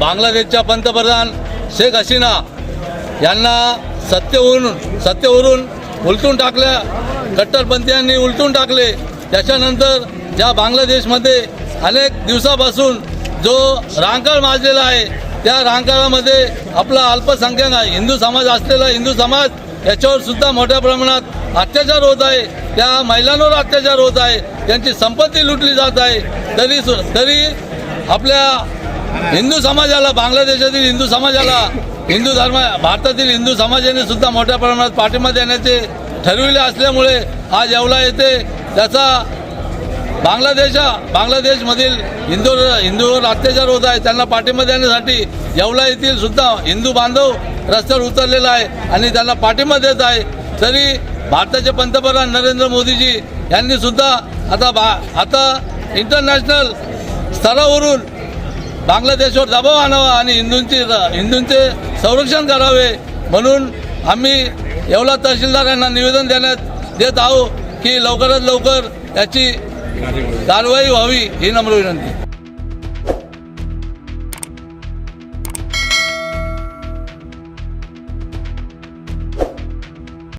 बांगलादेशच्या पंतप्रधान शेख हसीना यांना सत्तेवरून सत्तेवरून उलटून टाकल्या कट्टरपंथीयांनी उलटून टाकले. त्याच्यानंतर ज्या बांगलादेशमध्ये अनेक दिवसापासून जो रांकाळ माजलेला आहे त्या रांकाळामध्ये आपला अल्पसंख्याक आहे, हिंदू समाज असलेला हिंदू समाज याच्यावर सुद्धा मोठ्या प्रमाणात अत्याचार होत आहे. त्या महिलांवर अत्याचार होत आहे. त्यांची संपत्ती लुटली जात आहे. तरी सु- तरी आपल्या हिंदू समाजाला बांगलादेशातील हिंदू समाजाला हिंदू धर्म भारतातील हिंदू समाजाने सुद्धा मोठ्या प्रमाणात पाठिंबा देण्याचे ठरविले असल्यामुळे आज येवला येथे त्याचा बांगलादेश बांगलादेशमधील हिंदू हिंदूवर अत्याचार होत आहे. त्यांना पाठिंबा देण्यासाठी येवला येथील सुद्धा हिंदू बांधव रस्त्यावर उतरलेला आहे आणि त्यांना पाठिंबा देत आहे. तरी भारताचे पंतप्रधान नरेंद्र मोदीजी यांनी सुद्धा आता बा आता इंटरनॅशनल स्तरावरून बांगलादेशवर दबाव आणावा आणि हिंदूंची हिंदूंचे संरक्षण करावे म्हणून आम्ही येवला तहसीलदारांना निवेदन देण्यात देत आहोत की लवकरात लवकर याची कारवाई व्हावी ही नम्र विनंती.